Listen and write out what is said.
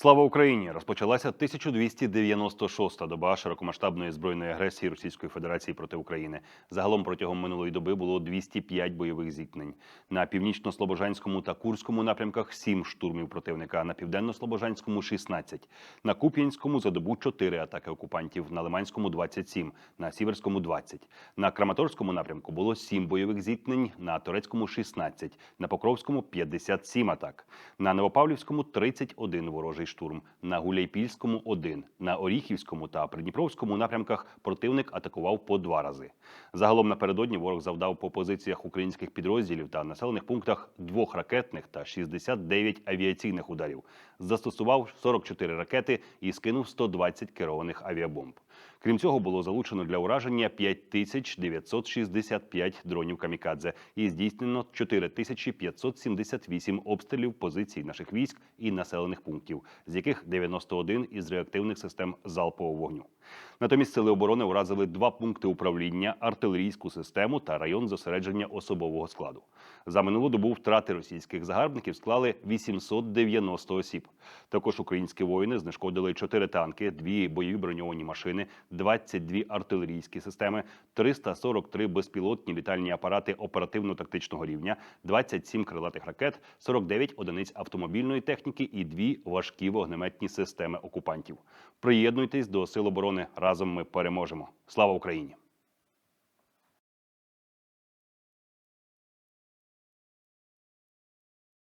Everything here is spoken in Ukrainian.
Слава Україні! Розпочалася 1296-та доба широкомасштабної збройної агресії Російської Федерації проти України. Загалом протягом минулої доби було 205 бойових зіткнень. На північно-слобожанському та Курському напрямках 7 штурмів противника, на південно-слобожанському 16, на Куп'янському за добу 4 атаки окупантів, на Лиманському 27, на Сіверському 20. На Краматорському напрямку було 7 бойових зіткнень, на Торецькому 16, на Покровському 57 атак, на Новопавлівському 31 ворожий штурм, на Гуляйпільському один, на Оріхівському та Придніпровському напрямках противник атакував по два рази. Загалом напередодні ворог завдав по позиціях українських підрозділів та населених пунктах двох ракетних та 69 авіаційних ударів, застосував 44 ракети і скинув 120 керованих авіабомб. Крім цього, було залучено для ураження 5965 дронів камікадзе і здійснено 4578 обстрілів позицій наших військ і населених пунктів, з яких 91 із реактивних систем залпового вогню. Натомість сили оборони уразили два пункти управління, артилерійську систему та район зосередження особового складу. За минулу добу втрати російських загарбників склали 890 осіб. Також українські воїни знешкодили 4 танки, 2 бойові броньовані машини, 22 артилерійські системи, 343 безпілотні літальні апарати оперативно-тактичного рівня, 27 крилатих ракет, 49 одиниць автомобільної техніки і дві важкі вогнеметні системи окупантів. Приєднуйтесь до сил оборони. Разом ми переможемо. Слава Україні!